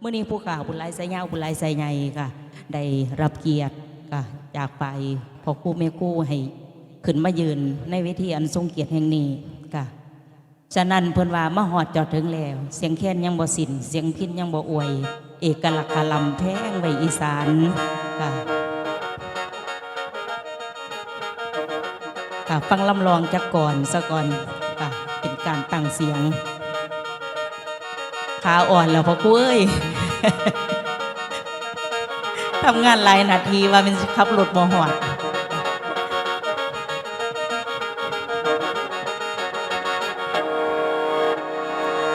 เมื่อนี้ผู้ข่าวบุญไลายไซยาวบุญไลายไซใหญ่ค่ะ ได้รับเกียรติค่ะจากไปพอคู่แม่คู่ให้ขึ้นมายืนในเวทีอันทรงเกียรติแห่งนี้ค่ะฉะนั้นเพิ่นว่ามาหอดจอดถึงแล้ว เสียงแค้นยังบ่สินเสียงพินยังบ่อวย เอกลักษณ์ลำแพงไว้อีสานค่ะค่ะฟังลำลองจากก่อนซะก่อนค่ะเป็นการตั้งเสียง ขาอ่อนแล้วพ่อกุ้ยทำงานหลายนาทีว่าเป็นขับรถบ่หอด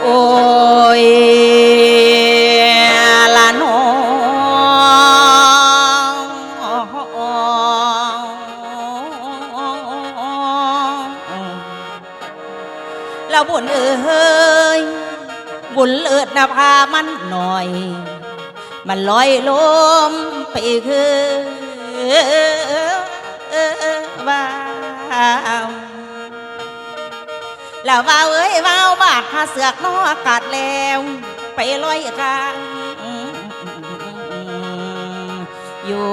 โอ้ยละน้องเราบุญเอ้ย บุญเลิศนะพามันหน่อย มันลอยลมไปคือว่าแล้วว่าเอ้ยว่าวบาดหาเสือกนออากาศแล้ว ไปลอยกลางอยู่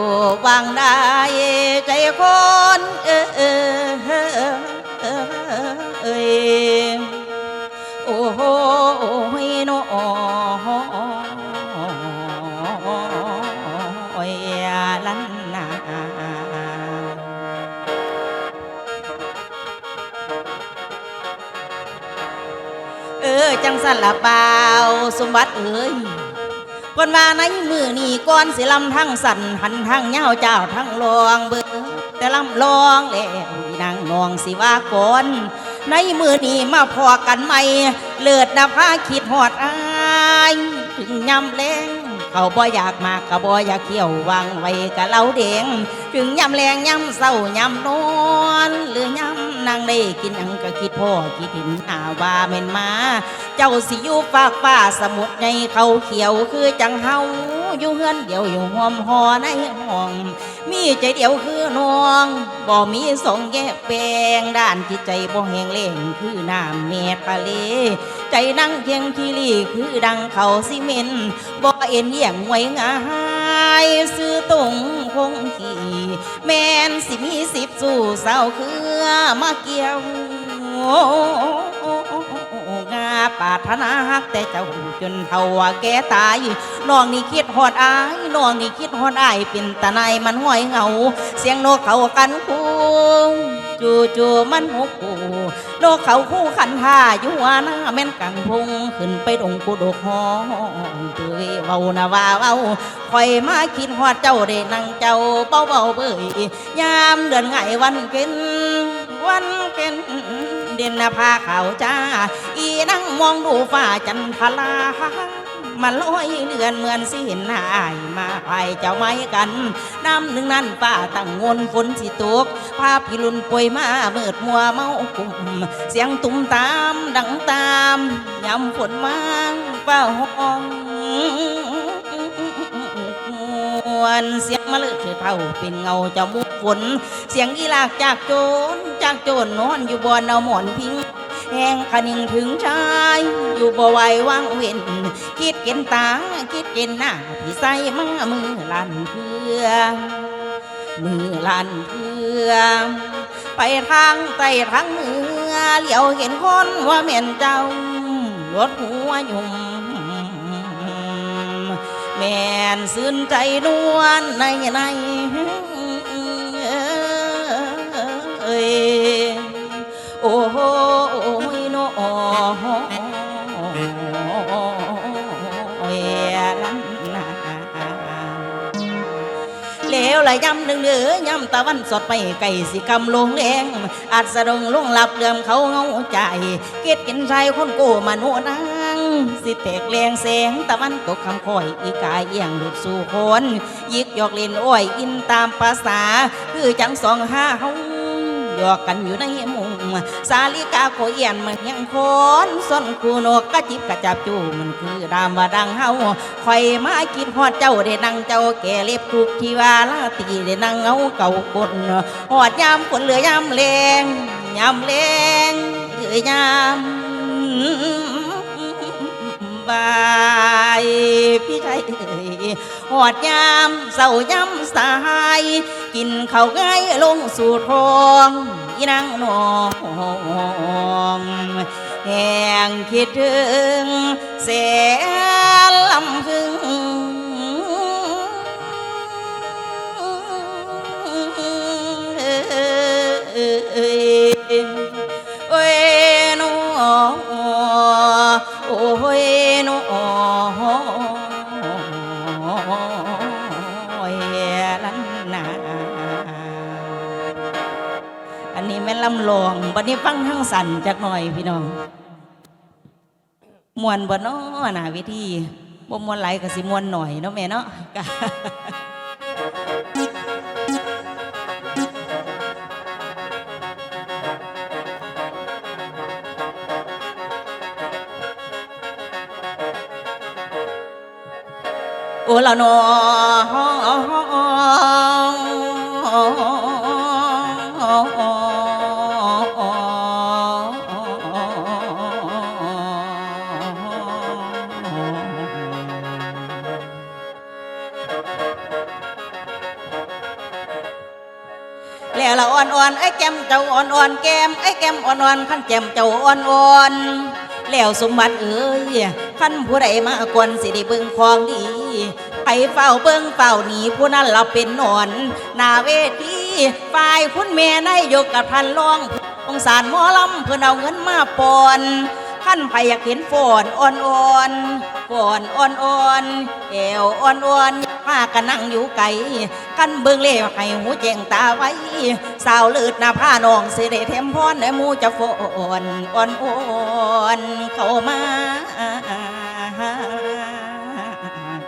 วางได้ใจคนเออ จังสันละเปล่าสมบัติเอ้ยก่อนว่าในมือนี่ก่อนสิลำทั้งสันหันทั้งเงาเจ้าทั้งลองเบิ่งแต่ลำลองแล้วนางนองสิว่าก่อนในมือนี่มาพอกันใหมเลิศนะพาคิดหอดอายถึงยำแรงเขาบ่อยากมากก็บ่อยากเขี่ยววางไว้กะเล่าเด้งถึงยำแรงยำเศร้ายำนอนหรือยำ นางได้กินหยังก็คิดพ่อคิดเห็นหาว่าเม่นมา เจ้าสิอยู่ฝากฟ้าสมุทรในเขาเขียวคือจังเฮาอยู่เฮือนเดียวอยู่ห้อมหอในห้อง มีใจเดียวคือน้องบ่มีสองแยกแปลงด้านจิตใจบ่แหงแล้งคือน้ำเมทะเล ใจนั่งเคียงคีรีคือดังเขาซีเมนบ่เอ็นเยี่ยงไว้งา ยซื้อตรงคงขี่แม่นสิมีสิบสู่เศร้าคือมาเกี่ยว ปารถนาฮักแต่เจ้าจนเท่าแก่ตายน้องนี่คิดฮอดอายน้องนี่คิดฮอดอายเป็นตาในายมันห้อยเหงา เสียงนกเขากันคูจูจูๆมันหกกูนกเขาคู่ขันท่าอยู่หัวหน้าแม่นกังพงขึ้นไปดงกูดกห้องเตยเว้านะว่าเว้าคอยมาคิดฮอดเจ้าได้นั่งเจ้าเบาเบาเบยยามเดือนไงวันเป็นวันเป็น ด่นหน้าผาขาวจ้า อีนั่งมองดูฟ้าจันทลามันลอยเลือนเหมือนสิเห็นหายมาไปเจ้าไม้กัน น้ำหนึ่งนั้นป้าตั้งงนฝนสิตก ภาพพิรุนป่วยมาเมิดมัวเมากุมเสียงตุ้มตามดังตามยำฝนมาฝ้าห้อง วน เสียงมะลือดเท่าเป็นเงาจ้ามุกฝน เสียงอีลากจากโจรจากโจรนอนอยู่บนเอาหมอนพิงแห้งขนิ่งถึงชาย อยู่บ่ไหววางเว้น คิดเกินตา คิดเกินหน้าพี่ใส่มามือลั่นเพื่อ มือลั่นเพื่อ ไปทางใต้ทางเหนือเหลียวเห็นคนว่าเม่นเจ้ารถหัวยุ่ม แม่นซื่นใจนวลในในเอ้ยโอ้โหยโนโอ้ยลันนาแล้วละยำหนึ่งเดือยำตะวันสดไปไก่สิคำลงแรงอาจสะดงลงหลับเดือมเขาเงาใจเกิดกินชายคนโกมาโนนัง สิแตกแรงแสงตะวันตกคำคอยอีกายเอียงหลุดสู่คนยิกยอกเล่นอ้อยอินตามภาษา คือจังสองห้าเฮาหยอกกันอยู่ในมุงสาลิกาโคเอียนมันยังคนส้นคูนกกะจิบกะจับจูมันคือดามว่าดังเฮาคอยมากินฮอดเจ้าได้นั่งเจ้าแก่เล็บทุกที่ว่าลาตีได้นั่งเงาเก่ากดหอดยามฝนเหลือยามแรงยามแรงเหลือยาม หอดยามเศร้ายำสาย กินข้าวไก่ลงสู่ท้องอีนางนองแห่งคิดถึงเสนลำพึง ลำลองบัดนี้ฟังทั้งสั่นจักหน่อยพี่น้องมวนบ่เนาะหนาวิธีบ่มวนไหลายก็สิมวนหน่อยเนาะแม่เนาะโอ้ละนอ มเจ้าอ่อนอ่อนๆแก้มไอ้แก้มอ่อนอ่อนๆขั้นแก้มเจ้าอ่อนอ่อนๆแล้วสมบัติเอ้ยขั้นผู้ใดมากวนสิได้เบิ่งของดีไปเฝ้าเบิ่งเฝ้าหนีผู้นั้นเราเป็นนอนนาเวทีฝ่ายคุณแม่นายกกับพันรององสารหมอลำเพื่อนเอาเงินมาปอนขั้นไผอยากเห็นฝนอ่อนอ่อนๆฝนอ่อนอ่อนๆเอวอ่อนอ่อนๆากันนั่งอยู่ไกลกันเบิ่งเล่ให้หูแจ้งตาไว้ สาวเลืดหน้าผ้านองสิได้เทมพรในมูจะฝนอ่อนอ่อนเข้ามา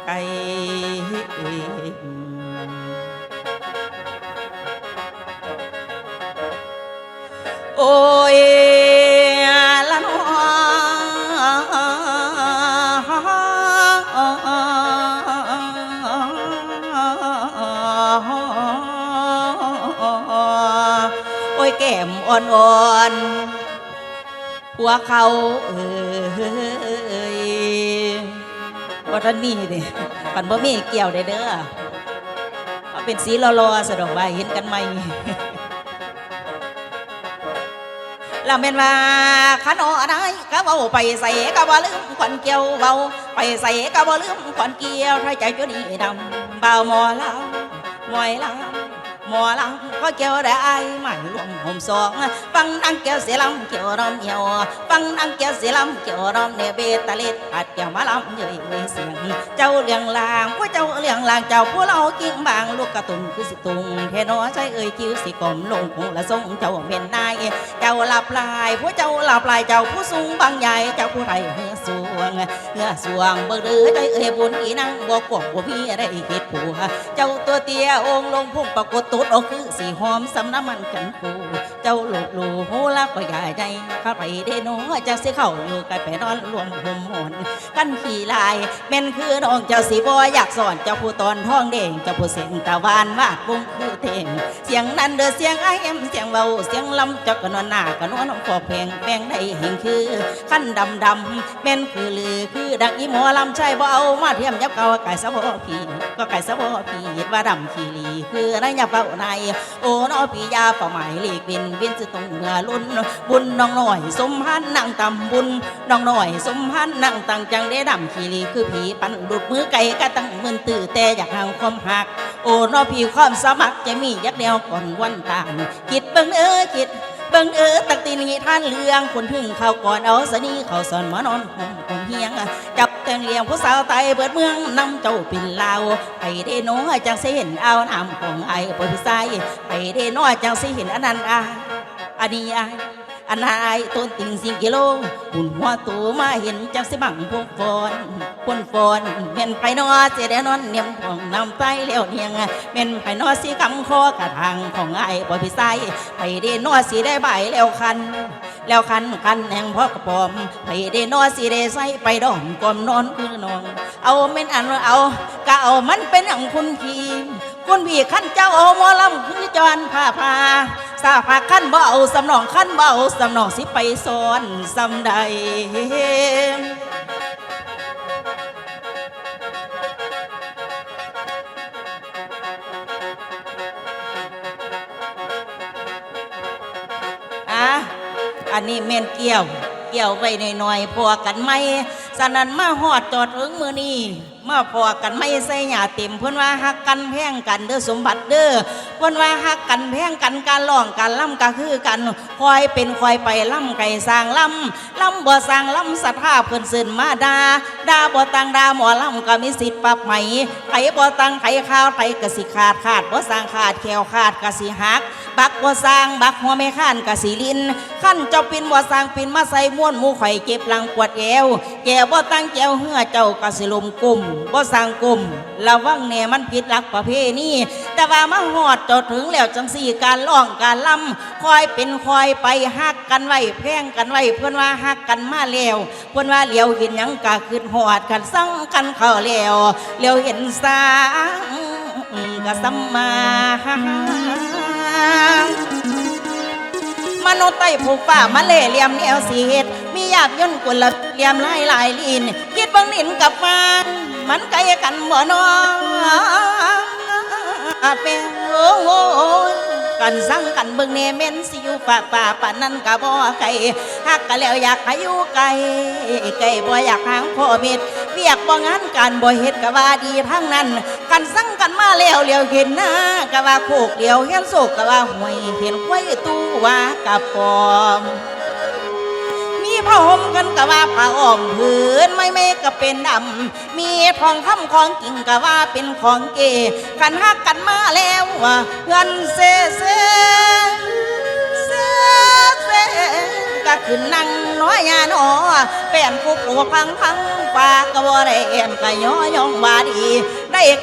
ไกลโอ้ยละนอ แก้มอ่อนๆหัวเขาเอ้ยว่าท่านมีเด้ปันบ่มีเกี่ยวได้เด้อเอาเป็นสีรอๆสะดอกว่าเห็นกันไหมแล้วแม่นว่าขันอได้ก็เว้าไปใส่ก็บ่ลืมขวัญเกี่ยวเว้าไปใส่ก็บ่ลืมขวัญเกี่ยวถ้าใจจุดีดำเบาหมอลำหมอยลำ หมอลำก็เกี่ยวได้หมายรวมห่มสองฟังนังเกี่ยวเสียลำเกี่ยวรอมเหี่ยวฟังนังเกี่ยวเสียลำเกี่ยวรอมเนเบตะล็ดอัดเกี่ยวมาลำเยยเสียงเจ้าเลี้ยงลางผู้เจ้าเลี้ยงลางเจ้าผู้เรากิ่งบางลูกกระตุนคือสิตุงเทน้อใช้เอ่ยคิ้วสิกลมลงคงละทรงเจ้าเป็นนายเจ้าหลับลายผู้เจ้าหลับลายเจ้าผู้สูงบางใหญ่เจ้าผู้ไทยเฮือส วงเงือสวงเบิกเดือใจเอ่ยบุญอีนางบอกวกบ่มีอะไรคิดผัวเจ้าตัวเตี้ยองค์ลงพุ่งปรากฏตุดออกคือสีหอมสำน้ำมันกันกู เจ้าหลุดลูหูลักก็ใหญ่ใจเข้าไปได้น้อจากสิเข้าอยู่กันไปนอนรวมห่มหอนกันขี่ลายแม่นคือน้องเจ้าสีบ่อยากสอนเจ้าผู้ตอนท้องเด้งเจ้าผู้เสียงตะวานวาดวงคือเทงเสียงนั้นเด้อเสียงไอเอ็มเสียงเบาเสียงลำเจ้าก็นอนหน้าก็นอนน้องขอแพงแพงได้เห็นคือขั้นดำดำแม่นคือลือคือดักอีหมอลำใช่บ่เอามาเทียมยับเก่าไก่สะโพกผีก็ไก่สะโพกผีว่าดำขี้ลีคือไรยับเกาในโอ้น้อพี่ยาเป่าหมายเลขบินบินสิตรงเรือลุ่นบุญน้องหน่อย สมพันธ์นั่งตำบุญน้องหน่อย สมพันธ์นั่งตังจังได้ดำขี้ลีคือผีปันดุดมือไก่ก็ตั้งมืนตื่อแต่อยากห่างความหัก โอ้นอพี่ความสมัครจะมียักแนวก่อนวันต่านคิดเบิ่งเออคิดเบิ่งเออตักตีนีท่านเลืองคนถึงเขาก่อนเอาสนีเขาสอนมานอนห่มห่มเฮียงจับแตงเลี้ยงผู้สาวไตเบิดเมืองนำเจ้าปินลาวไปได้น้อยจังสิเห็นเอาน้ำของไอ้ปอยพี่ไสไปได้น้อยจังสิเห็นอันนั้นอา อันนี้อายอันนายต้นติ่งสิงกิโลหุ่นหัวโตมาเห็นจังสิบังพวกฟอนพนฟอนเม่นไปนอเจดนอนเนียมของนำไปเลี้ยวเนียงเม่นไปนอสีคำคอกระทางของไอ้ปอยพี่ไสไปได้น้อสิได้ใบแล้วคัน แล้วคันคันแห่งพ่อกระปอม ไปได้นอสิได้ใส่ไปดอมกลมนอนคือนอง เอาเม่นอันว่าเอาก็เอามันเป็นอย่างคุณพีคุณพี่ขั้นเจ้าเอาหมอลำคือจอนผ้าผ้า สาผักขั้นเบาสำนองขั้นเบาสำนองสิไปสอนสำใดอันนี้เมนเกี่ยว เกี่ยวไปหน่อยๆพอกันไหมสนันมาหอดจอดเอิงมือนี่มาพอกันไม่ใส่หยาเต็มเพื่อนว่าฮักกันแพงกันเด้อสมบัติเด้อเพื่อนว่าฮักกันแพงกันการร้องการล่ำก็คือกันคอยเป็นคอยไปล่ำไก่สร้างล่ำล่ำบ่สร้างล่ำสภาพเพิ่อนสื่นมาดาดาบ่ตังดาหมอล่ำก็มีสิทธิ์ปรับไหม่ไผบ่ตังไผข้าวไผกสิขาดขาดบ่สร้างขาดแขวขาดกสิหัก บักบ่สร้างบักหัวไม่ข้านกะสีลินขั้นเจ้าปินบ่สร้างปินมาใส่ม้วนหมูไข่เก็บลังปวดแอวแก้วบ่ตังแจวเหือเจ้ากะสิลมกุ่มบ่สร้างกลุ่มระวังแน่มันผิดหลักประเพณีแต่ว่ามาหอดเจาถึงแล้วจังสี่การร้องการล่ำคอยเป็นคอยไปฮักกันไว้แพงกันไว้เพื่อนว่าฮักกันมาแล้วเพื่อนว่าเหลียวเห็นหยังกะขึ้นหอดกันสั่งกันเข้าแล้วเหลียวเห็นสางกะสัมมามนุษย์ใต้ผูกป่ามาเล่เหลี่ยมแนวสีเฮ็ดมีอยากย่นกุลเหลี่ยมลายลายลินคิดบังนินกับมัน มันไกลกันบ่นอเป็นโอ้โหกันสั่งกันเบิ่งเนเมนสิอยู่ป่าป่าป่านนั้นกะบ่ไกลฮักกะแล้วอยากให้อยู่ไกลไกลบ่อยากหางพ่อเม็ดเวียกบ่งานการบ่เฮ็ดกะว่าดีทั้งนั้น กันสั่งกันมาแล้วเลี้ยวเห็นหน้ากะว่าโคกเดียวเห็นโศกกะว่าห่วยเห็นควายตู้ว่ากะปอม มีผ้าห่มกันกะว่าผ้าอ้อมผืนไม่ไม่ก็เป็นดำมีทองคำของกิ่งกะว่าเป็นของเกกันฮักกันมาแล้วว่าเงินเซเซเซเซก็ขึ้นนั่งน้อยยาหนอเป็นผู้ปลูกพังพังปากกะบ่ได้เอ็มกะย้อยองบาดี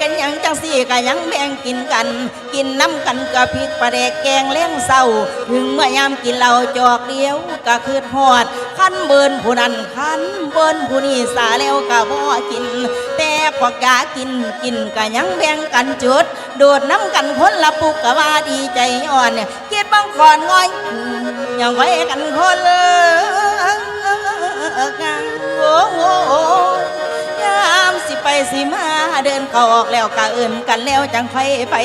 กันยังจังสี่กะยังแบ่งกินกัน กินน้ำกันกะพริกปลาแดกแกงเลี้ยงเศร้า ถึงเมื่อยามกินเหล้าจอกเดียวกะคืดหอดขันเบินผู้นั้นขันเบินผู้นี้สาแล้วกะบ่กิน แต่พอกากินกินกะยังแบ่งกันจุด โดดน้ำกันคนละปุกกะว่าดีใจอ่อนคิดบางขอนง่อยอยังไว้กันคนเลยโอ้โห ไปสิมาเดินเข้าออกแล้วกะเอื่นกันแล้วจังไฟไป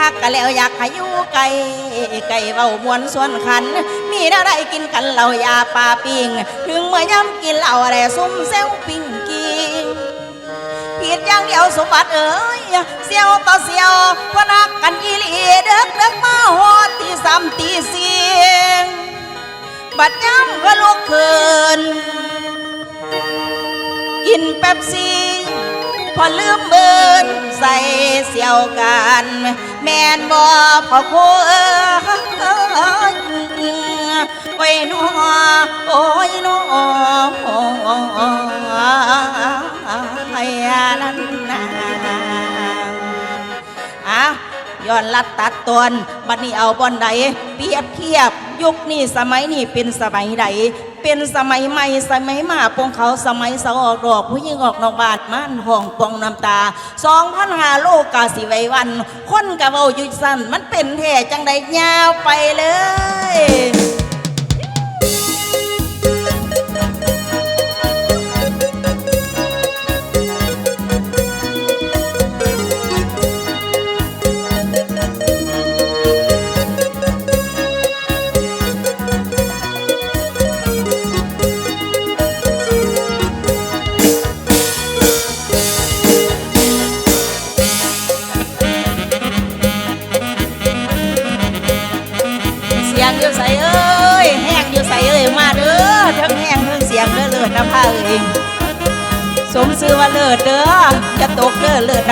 หักกันแล้วอยากให้อยู่ไกลไก่เบามวนส่วนขัน มีอะไรกินกันเรายาปลาปิงถึงเมื่อยำกินเหล้าอะไรซุ่มเซลปิงกิงผิดอย่างเดียวสมบัติเอ้ยเสียวต่อเสียวพนักกันอีลีเด็กเด็กมาหอดตีสามตีสี่บัดย้ำก็ลุกขึ้นกินแป๊บซี่ พอลืมเบินใส่เสี่ยวกัน แม่นบ่พอโคเโอ้ยน้อโอ้ยนอไอ้นั่นนาอะย้อนลัดตัดตนบัดนี้เอาบอนใดเปรียบเทียบ ยุคนี้สมัยนี้เป็นสมัยใด เป็นสมัยใหม่สมัยมาปงเขาสมัยสาออกดอก ผู้หญิงออกนอกบานม่านห้องปองน้ำตาสองพันหาโลกกาสิไววัน คนกะเว้ายุดสั้นมันเป็นแท่จังใดยาวไปเลย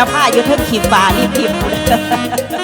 นภาอยู่ทั้งขีบบารีบพิมพ์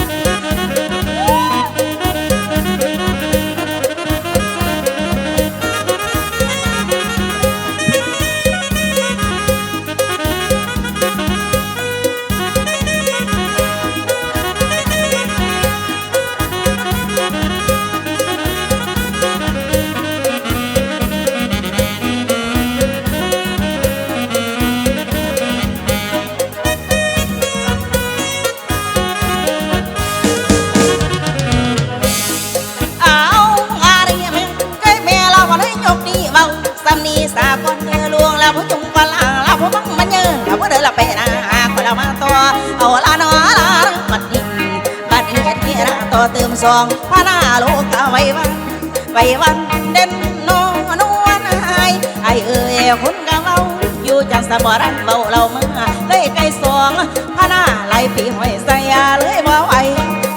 องพาหน้าโลกเอาไว้วันไปวันเด่นนอนวนไอไอเอ่ยคนกะเมาอยู่จังสะบอรันเบาเราเมื่อเลยไก่สองพระหน้าไหลปีหอยใส่ยเลยบ่ไหว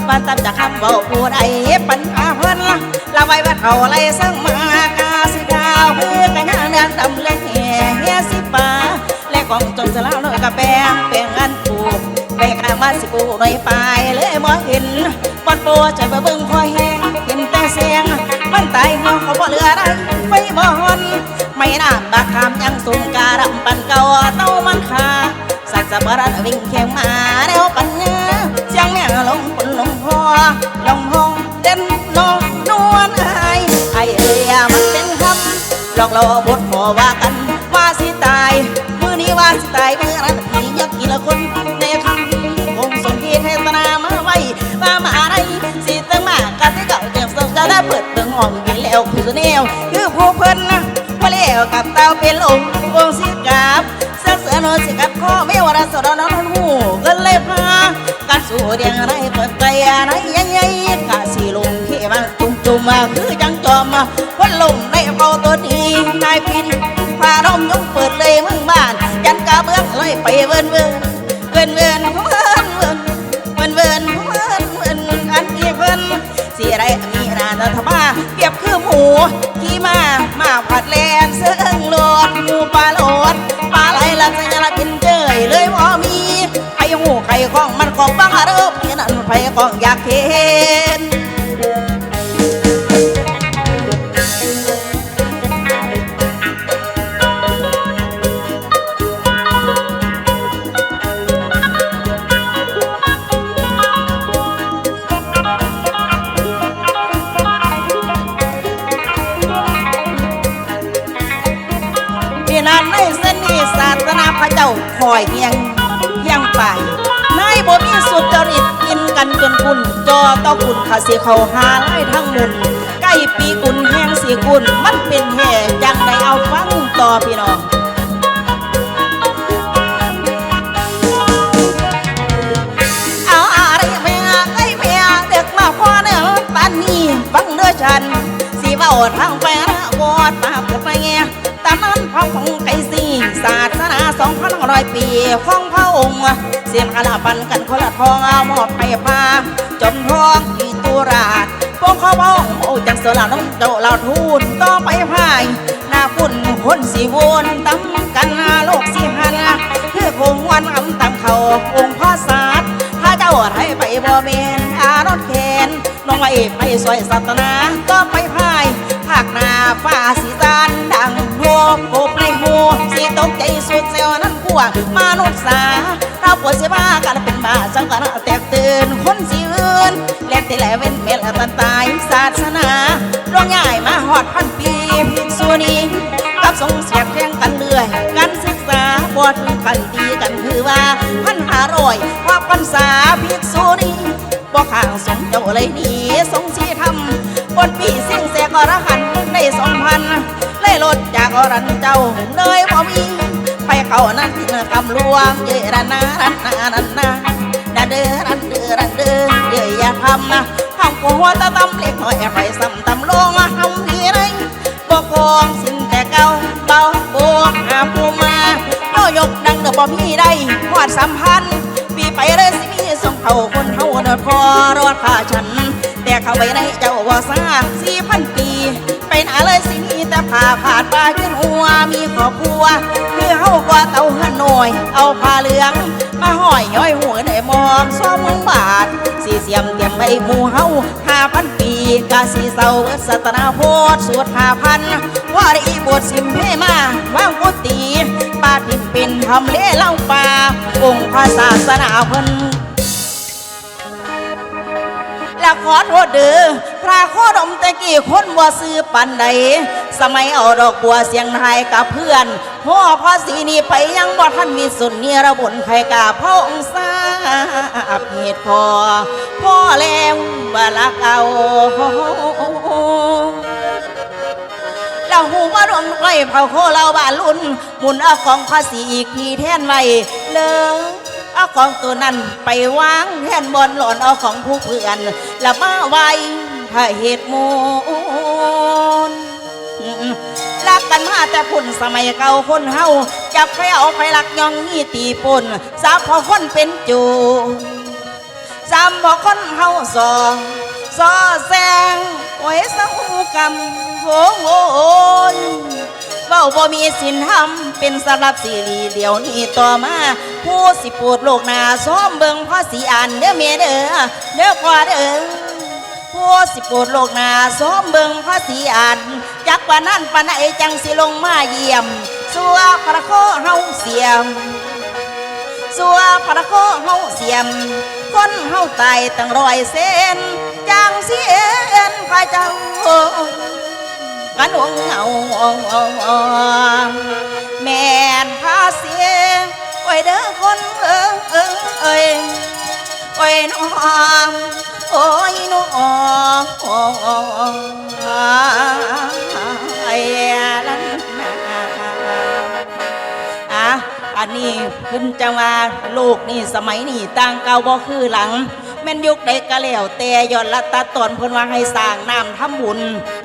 ปันตับจากคำเบาผู้ใดปัญหาเพิ่นละไว้ว่าเขาไล่สั่งมากาสิดาวเพื่อกันย่างเดือนดำเลยแห่เฮียสิป่าและของจงสลาวน้อยกะแปงแปงอันปลูกไปข้างมาสิปูหน่อยไปเล บอนโปใจบ่เบิ่งคอยแห้งเห็นแต่เสียงมันตายหัวเขาบ่เหลืออะไรไฟบ่ฮอนไม่น้ำบากคำยังสูงการำปันเก่าเต้ามันขาสัตว์สะบรันวิ่งแข่งมาแล้วปัญญาเสียงแม่ลงปนลงพอลงห้องเด่นนองนวลไอ้ไอเอ้ยมันเป็นคำหลอกล่อบทพอว่ากันว่าสิตายมื้อนี้ว่าสิตายเมื่อนั้นพี่ยักกี่ละคน วคือแนว คือผู้เพิ่นนะพอแล้วกับเต้าเป็นลมวงสิกับเสือเสือโนสิกับข้อไม่ว่าสดนอนหูก็เลยพาการสู่เดียงอะไรเปิดใจอะไรยังไงกะสีลงเขมาจุ่มจุ่มมาคือจังจอมมาวันลงในเบาตัวดีนายพินพาน้องยงเปิดเลยมึงบ้านยันกาเบื้องเลยไปเวินเวินเวินเวินเวิน ขี่มามาผัดแลนเสื้องโลดหมูปลาโลดปลาไหลละจะละกินเจยเลยวอมีไข่หูไข่ของมันของบ้าเริ่มพี่นั่นไฟของอยากเห็น พี่นั้นในเส้นนี้ศาสนาพระเจ้าคอยเฮียงเฮียงไปนายบ่มีสุจริตกินกันจนคุณจอต่อคุณขาสิเขาหาไล่ทั้งมุนใกล้ปีกุนแห้งสีกุนมันเป็นแห่จังได้เอาฟังต่อพี่น้องเอาอะไรแม่ไอ้แม่เด็กมาพ่อเนื้อปานนี้ฟังเด้อฉันสีเบาทางแฟนวอดมาเปิดมาแง่ พระของไก่สีศาสนาสองพันร้อยปีของพระองค์เสียนกะลาปันกันคนละทองเอาหมอบไปพาจมทองอีตุราชพวกเขาบ้องโอ้จังเสลาน้องเจ้าเราทูนต่อไปพายหน้าปุ่นคนสีวนตั้มกันโลกสีหันคือคงวันอำตามเขาองค์พระศาสตร์ถ้าเจ้าให้ไปบ่เมนอารถแขนน้องไว้ไปซอยสัตนาก็ไปพายภาคนาฟ้าสีจานดัง วมนุษย์สาเราปวดเสียบ้ากันเป็นบ้าสังกัดแตกตื่นคนสีอื่นแลนติแลเว้นเมลตันตายศาสนาลวงง่ายมาหอดพันปีพิกษุนีกับทรงเสียแข่งกันเรื่อยการศึกษาบวชกันตีกันคือว่าพันหารอยว่าพรรษาภิกษุนีบ่ข้างสมเจ้าเลยหนีสงสีทำบนปีเสียงแสกอรหันต์ได้สองพันเลยลดจากอรันเจ้าเลยบ่มี เขานั้นคำลวงเยรันนารันนารันนาดันเดอรันเดอรันเดอเยอย่าทำนะทำกูหัวตะตำเล็กหน่อยไปซ้ำตำลงมาทำทีไรบ่กองสิ้นแต่เก่าเบาบวกหาผู้มาโยยกดังเด้อบ่มีได้หอดสัมพันธ์ปีไปเลยสิมีส่งเขาคนเฮาเดินพอรอดผ้าฉัน แต่เขาไปในเจ้าว่าซาสี่พันปี หาเลยสิมีแต่ผ้าผ่านปลาขึ้นหัวมีครอบครัวคือเฮากว่าเต่าหนหน่อย เอาผ้าเหลือง มาห้อยย้อยหัวในมองซ้อมมงบาทสีเสียมเตรียมไว้หมู่เฮาห้าพันปีกาสีเศร้าสัตนาโพดสวดห้าพันว่าได้บวชสิมเพมาว่างกุฏิปาทิมเป็นทำเล่เล่าป่าองค์พระศาสนาเพิ่นแล้วขอโทษเด้อ ระโคดมตะกี้คนบ่ซื้อปันใดสมัยเอาดอกบัวเสียงไทยกับเพื่อนพ่อพ่อสีนี่ไปยังบ่ท่านมีสุนเนียระบนใครกาพ่อองค์ทราบเหตุพอพ่อแล้วบาลักเอาเราหูว่าดวงไฟเผาโคเราบานลุ่นหมุนเอาของภาษีอีกทีแทนไว้เลยเอาของตัวนั้นไปวางแทนบนหล่นเอาของผู้เพื่อนแล้วมาไว้ ถ้าเหตุมูลรักกันมาแต่พุ่นสมัยเก่าคนเฮาจับใครเอาใครลักยองนี่ตีปนสาพอคนเป็นจูสามพอคนเฮาสองซอแซงโอ้สังกรรมโหงโอนเว้าบ่มีสินธรรมเป็นสำหรับสิรีเดี๋ยวนี้ต่อมาผู้สิปวดโลกนาซ้อมเบิ่งพ่อสีอ่านเด้อเมียเด้อเด้อพ่อเด้อ ผู้สิปวดโลกนาซ้อมเบิงพระสีอ่านจักว่านั่นปานไหนจังสิลงมาเยี่ยม สัวพระโคเฮาเสียม สัวพระโคเฮาเสียม คนเฮาตายตั้งร้อยเส้นจังเสียนพระเจ้ากันหงเงาแม่นพาเสียไว้เด้อคนเอิงเอิงเอ้ย โอ้ยน้องโอ้ยน้องโอ้ลันนาอะอันนี้เพิ่นจะมาลูกนี่สมัยนี่ต่างเก่าบ่คือหลังแม่นยุคใดก็แล้วแต่ย้อนละตาตอนเพิ่นว่าให้สร้างน้ำทำบุญ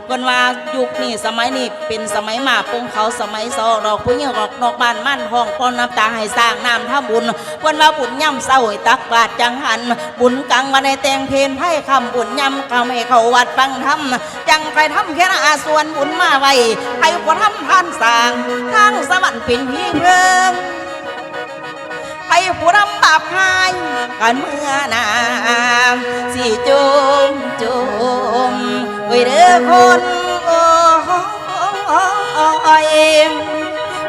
เพิ่นว่ายุคนี้สมัยนี้เป็นสมัยหมาปงเขาสมัยซอดอกผู้หญิงออกนอกบ้านมั่นห้องป้อนน้ำตาให้สร้างน้ำทำบุญเพิ่นว่าบุญย่ำเศร้าตักบาตรจังหัน บุญกลางวันในแตงเพนไพ่คำบุญย่ำกำให้เขาวัดฟังธรรมจังไปทำแค่อาส่วนบุญมาไว้ให้ผู้ทำท่านสร้างทางสวรรค์เป็นพี่เพิงให้ผู้รำบาปหายกันเมื่อนามสิจุมจุม ไว้เด้อคนโอ้ย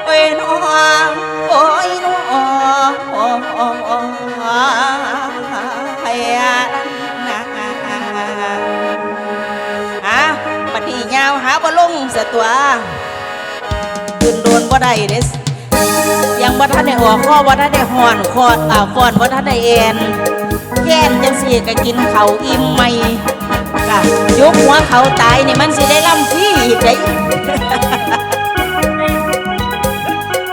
โอ้ยน้องโอ้ยน้องโอ้ยนะอะบัดนี้ยาวหาบ่ลงเสียตัวขึ้นโดนบ่ได้เด้ยังบ่ทันได้ออกข้อบ่ทันได้ห่อนคอดอ่าฟอนบ่ทันได้แอนแค้นจังสี่ก็กินเขาอิ่มใหม่ ค่ะยกหัวเขาตายนี่มันสิได้ล่ำฟรีอีกได้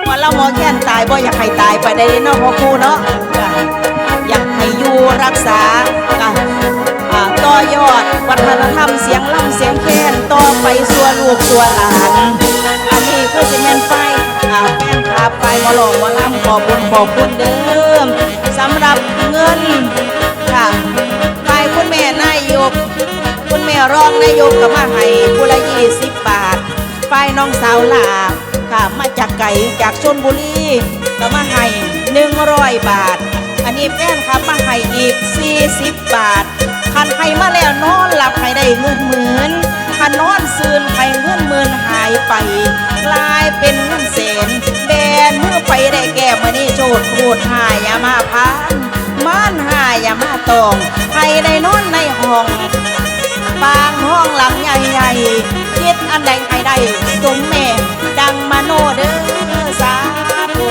ว่าเราหมอแค้นตายบ่อยากให้ตายไปได้เนาะพ่อครูเนาะอยากให้อยู่รักษาค่ะต่อยอดวัฒนธรรมเสียงล่ำเสียงแค้นต่อไปสัวลูกสัวหลานอันนี้คือสิแม่นไฟแม่นครับไฟมาหลอกมาล่ำขอบคุณขอบคุณเดิมสำหรับเงินค่ะ รองนายกก็มาให้ผู้ละยี่สิบบาทไฟน้องสาวหลาค่ะ มาจากไก่จากชนบุรีก็มาให้หนึ่งร้อยบาท อันนี้แฟนครับมาให้อีก40บบาท คันให้มาแล้วนอนหลับให้ได้เงินหมื่นคันนอนซืนให้เงินหมื่นหายไปกลายเป็นเงินแสนแบนเมื่อไปได้แก้มานี่โจดโคตรหายอย่ามาพานม่านหายอย่ามาตองให้ได้นอนในห้อง บางห้องหลังใหญ่ๆคิดอันใดให้ได้สมแม่ดังมาโนเด้อสาธุ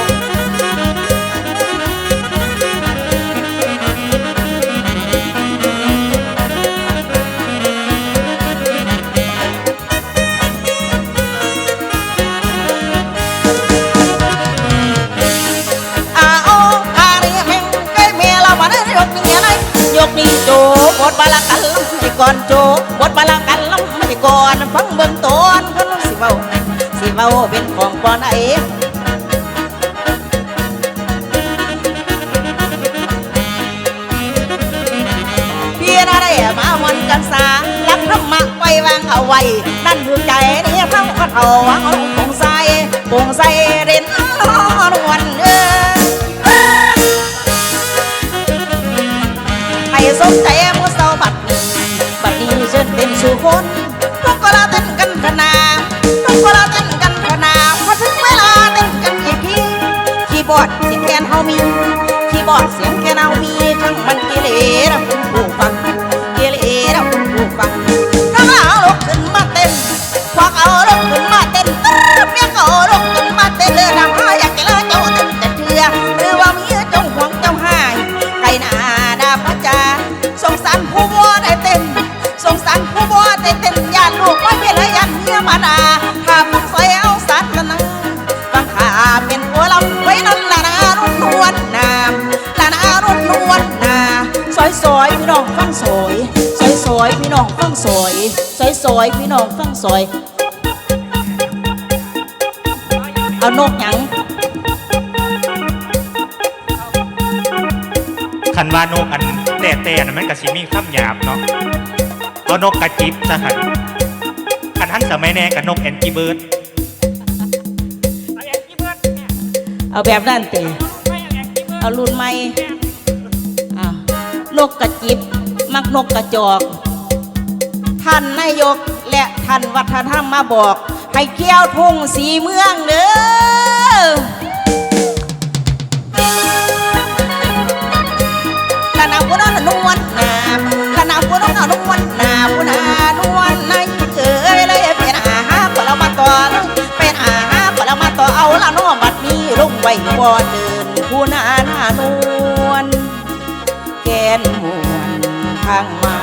อาโออาเรียแม่งใกล้เมียเรามาได้ยกนี้อะไรยกมีโจบทบาลากันลำที่ก่อนโจ บทบาลากันล้ำที่ก่อนฟังเบิ่งตอนคนสิเว้าสิเว้าเป็นของปอนไอพี่นาได้มาวันกันสาลักธรรมะไว้วางเอาไว้ นั่นคือใจนี่เท่าก็เท่าวังเอาคงใส่คงใส่เรินนอนวันเออ สู่คนพวกก็ลาเต้นกันขนาพวกก็ลาเต้นกันขนาพอถึงเวลาเต้นกันอีกทีคีย์บอร์ดสี่แกนเฮามี อยซอยพี่น้องฟังซอย เอานกหยังคันว่านกอันแต่แต่น่ะมันก็สิมีคำหยาบเนาะเอานกกระจิบซะคันคันทันสมัยแน่กับนกแอนกี้เบิร์ดเอาแบบนั้นเตเอารุ่นใหม่อะนกกระจิบ มักนกกระจอก ท่านนายกและท่านวัฒนธรรมมาบอก ให้เกี่ยวทุ่งสีเมืองเด้อขณะพุทธนวลนาขณะพุทธนวลนาพุทธนวลนายเอ๋ยเลยเป็นอาหาผลมาต่อเป็นอาหาผลมาต่อเอาละน้อบัดนี้ลงไว้บ่อเดินผู้นาหน้านวลแกนมวนทางม้